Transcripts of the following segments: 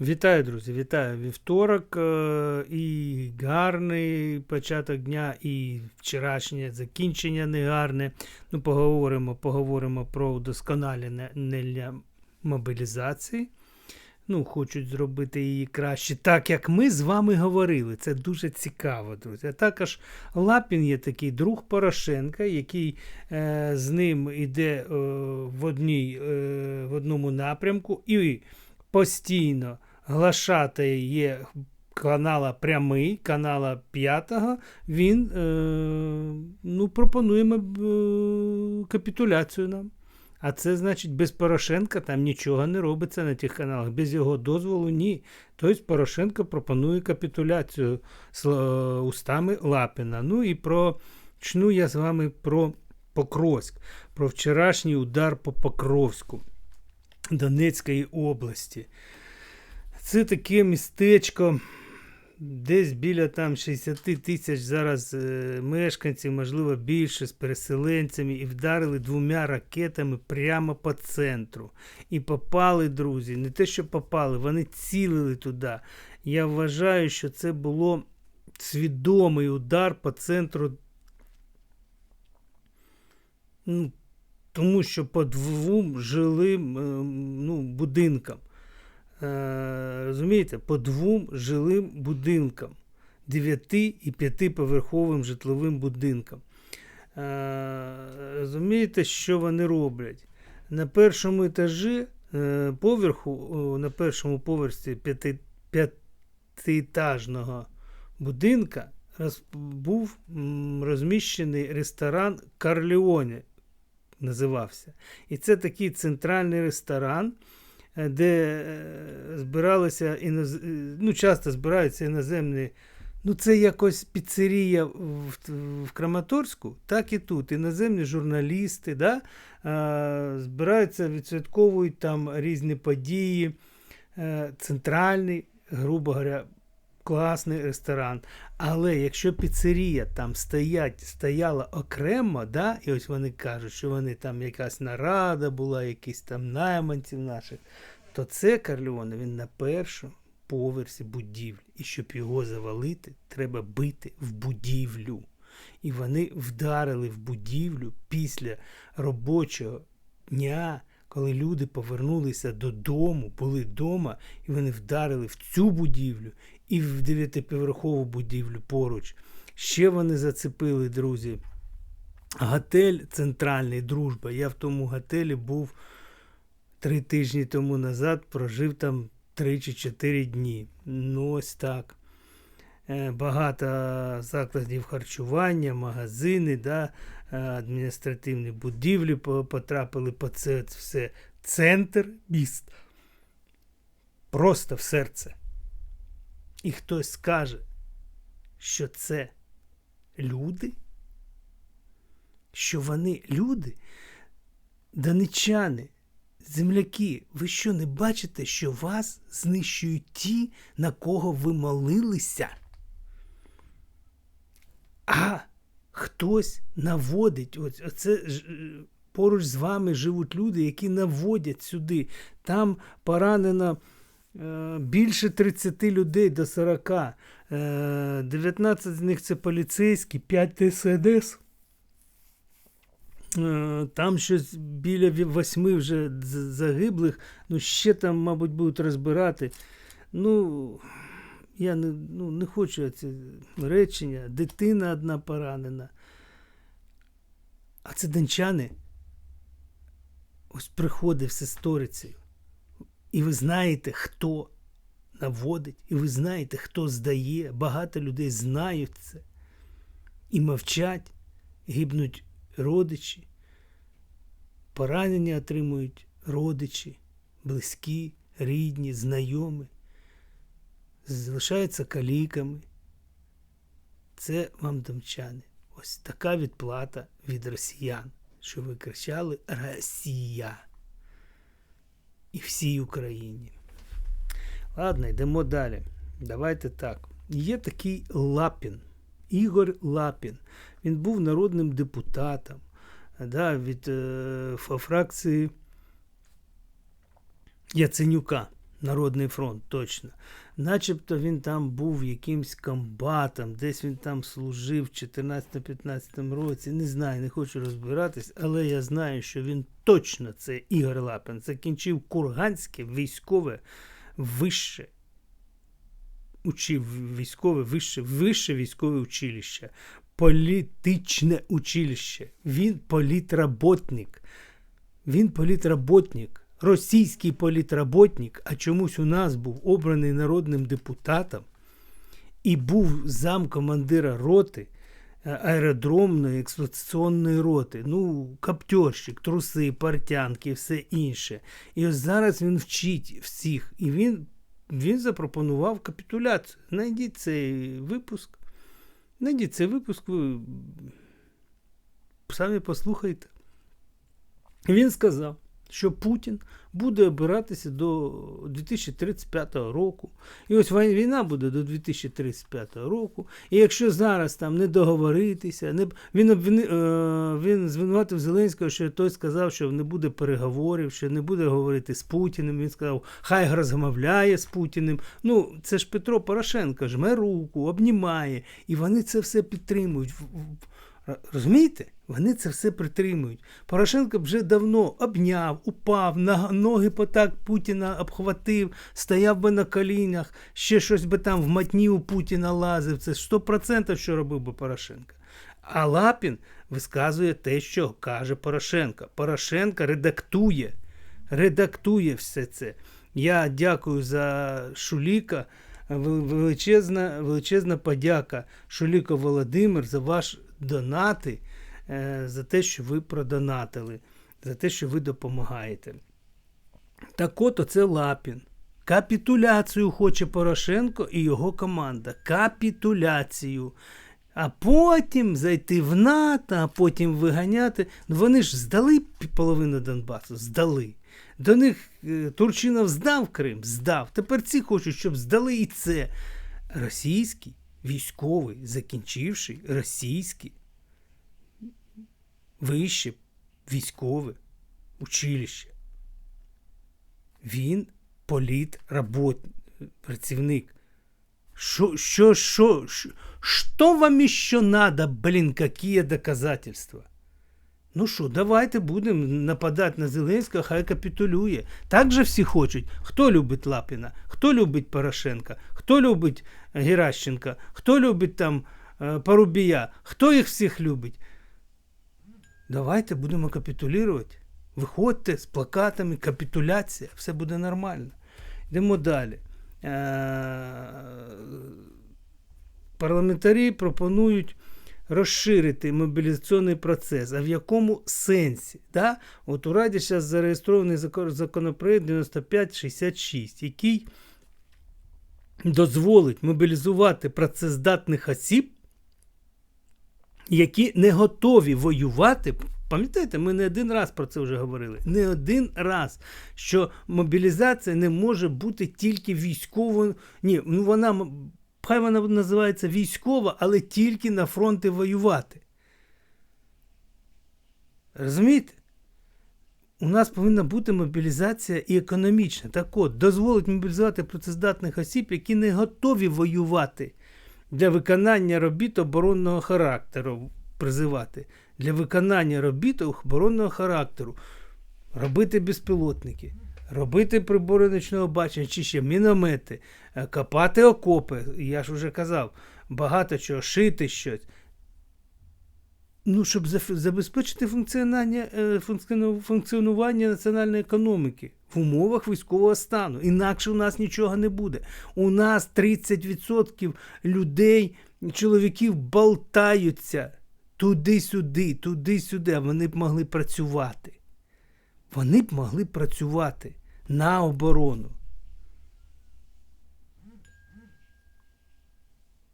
Вітаю, друзі! Вітаю вівторок е, і гарний початок дня, і вчорашнє закінчення негарне. Ну, поговоримо, поговоримо про удосконалення мобілізації. Ну, хочуть зробити її краще, так як ми з вами говорили. Це дуже цікаво, друзі. А також Лапін є такий друг Порошенка, який е, з ним йде е, в, одній, е, в одному напрямку. і постійно глашати є канала прямий, канала п'ятого, він е, ну, пропонує е, капітуляцію нам. А це значить, без Порошенка там нічого не робиться на тих каналах. Без його дозволу ні. Тобто Порошенко пропонує капітуляцію з е, устами Лапіна. Ну і про чну я з вами про Покровськ, про вчорашній удар по Покровську. Донецької області. Це таке містечко, десь біля там 60 тисяч зараз е, мешканців, можливо, більше з переселенцями, і вдарили двома ракетами прямо по центру. І попали, друзі, не те, що попали, вони цілили туди. Я вважаю, що це було свідомий удар по центру. Ну, тому що по двом жилим е, ну, будинкам. Е, розумієте, по двом жилим будинкам, 9 і 5-поверховим житловим будинкам. Е, розумієте, що вони роблять? На першому етажі поверху, на першому поверсі п'ятиетажного будинка був розміщений ресторан Карліоне називався. І це такий центральний ресторан, е, де е, збиралися іноз... Е, ну, часто збираються іноземні. Ну, це якось піцерія в, в Краматорську, так і тут. Іноземні журналісти да, збираються, відсвятковують там різні події. Центральний, грубо говоря, класний ресторан. Але якщо піцерія там стоять, стояла окремо, да, і ось вони кажуть, що вони там якась нарада була, якісь там найманців наших, то це Карліоне він на першому поверсі будівлі. І щоб його завалити, треба бити в будівлю. І вони вдарили в будівлю після робочого дня. Коли люди повернулися додому, були вдома, і вони вдарили в цю будівлю і в дев'ятиповерхову будівлю поруч. Ще вони зацепили, друзі. Готель Центральний Дружба. Я в тому готелі був три тижні тому назад, прожив там 3 чи 4 дні. Ну, ось так. Е, багато закладів харчування, магазини, да, е, адміністративні будівлі потрапили по це все. Центр міст. Просто в серце і хтось скаже, що це люди, що вони люди, донечани, земляки, ви що не бачите, що вас знищують ті, на кого ви молилися? А хтось наводить, оце поруч з вами живуть люди, які наводять сюди. Там поранена. Е, більше 30 людей до 40. 19 е, з них це поліцейські, 5 ТСДС. Е, там щось біля 8 вже загиблих, ну ще там, мабуть, будуть розбирати. Ну, я не ну, не хочу ці речення. Дитина одна поранена. А це дончани ось приходить все сторицею. І ви знаєте, хто наводить, і ви знаєте, хто здає. Багато людей знають це. І мовчать, гибнуть родичі, поранення отримують родичі, близькі, рідні, знайомі, залишаються каліками. Це вам домчани. Ось така відплата від росіян, що ви кричали Росія і всій Україні. Ладно, йдемо далі. Давайте так. Є такий Лапін, Ігор Лапін. Він був народним депутатом да, від е, фракції Яценюка. Народний фронт, точно. Начебто він там був якимсь комбатом, десь він там служив в 14-15 році. Не знаю, не хочу розбиратись, але я знаю, що він точно це Ігор Лапін. Закінчив Курганське військове вище. Учив військове вище, вище військове училище, політичне училище. Він політработник. Він політработник російський політработник, а чомусь у нас був обраний народним депутатом і був замкомандира роти е, аеродромної експлуатаційної роти. Ну, каптерщик, труси, партянки, все інше. І ось зараз він вчить всіх. І він він запропонував капітуляцію. Найдіть цей випуск. Найдіть цей випуск, ви самі послухайте. Він сказав, що Путін буде обиратися до 2035 року. І ось війна буде до 2035 року. І якщо зараз там не договоритися, не, він обвини, е, він звинуватив Зеленського, що той сказав, що не буде переговорів, що не буде говорити з Путіним. Він сказав, хай розмовляє з Путіним. Ну, це ж Петро Порошенко жме руку, обнімає, і вони це все підтримують. Розумієте? Вони це все притримують. Порошенко вже давно обняв, упав, на ноги потак Путіна обхватив, стояв би на колінах, ще щось би там в матні у Путіна лазив. Це 100% що робив би Порошенко. А Лапін висказує те, що каже Порошенко. Порошенко редактує, редактує все це. Я дякую за Шуліка. Величезна величезна подяка Шуліко Володимир за ваш донати, е, за те, що ви продонатили, за те, що ви допомагаєте. Так от оце Лапін. Капітуляцію хоче Порошенко і його команда. Капітуляцію. А потім зайти в НАТО, а потім виганяти. Ну Вони ж здали половину Донбасу, здали. До них е, Турчинов здав Крим, здав. Тепер ці хочуть, щоб здали і це. Російський військовий, закінчивши російське вище військове училище. Він політ працівник. Що, що, що, що вам еще надо, блін, какие доказательства? Ну що, давайте будемо нападати на Зеленського, хай капітулює. Так же всі хочуть. Хто любить Лапіна, хто любить Порошенка, хто любить Геращенка, хто любить там е, Парубія, хто їх всіх любить. Давайте будемо капітулювати. Виходьте з плакатами, капітуляція, все буде нормально. Йдемо далі. Е, парламентарі пропонують розширити мобілізаційний процес. А в якому сенсі? Да? От у Раді зараз зареєстрований законопроект 9566, який дозволить мобілізувати працездатних осіб, які не готові воювати. Пам'ятаєте, ми не один раз про це вже говорили. Не один раз, що мобілізація не може бути тільки військовою. Ні, ну вона Хай вона називається військова, але тільки на фронті воювати. Розумієте? У нас повинна бути мобілізація і економічна. Так от, дозволить мобілізувати працездатних осіб, які не готові воювати для виконання робіт оборонного характеру призивати. Для виконання робіт оборонного характеру. Робити безпілотники робити прибори ночного бачення, чи ще міномети, е, копати окопи, я ж вже казав, багато чого, шити щось. Ну, щоб забезпечити функціонування е, функціонування національної економіки в умовах військового стану. Інакше у нас нічого не буде. У нас 30% людей, чоловіків болтаються туди-сюди, туди-сюди, а вони б могли працювати вони б могли працювати на оборону.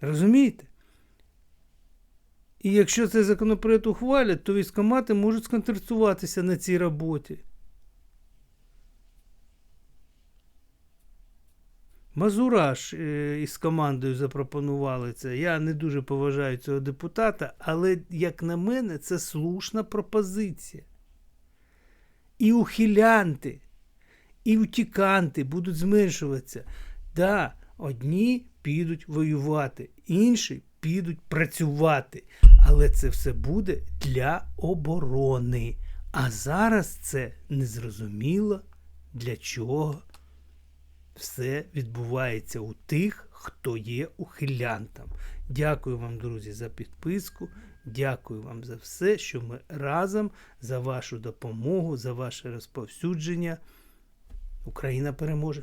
Розумієте? І якщо цей законопроект ухвалять, то військомати можуть сконцентруватися на цій роботі. Мазураш е, із командою запропонували це. Я не дуже поважаю цього депутата, але, як на мене, це слушна пропозиція і ухилянти, і утіканти будуть зменшуватися. Да, одні підуть воювати, інші підуть працювати. Але це все буде для оборони. А зараз це незрозуміло для чого все відбувається у тих, хто є ухилянтом. Дякую вам, друзі, за підписку. Дякую вам за все, що ми разом за вашу допомогу, за ваше розповсюдження. Україна переможе!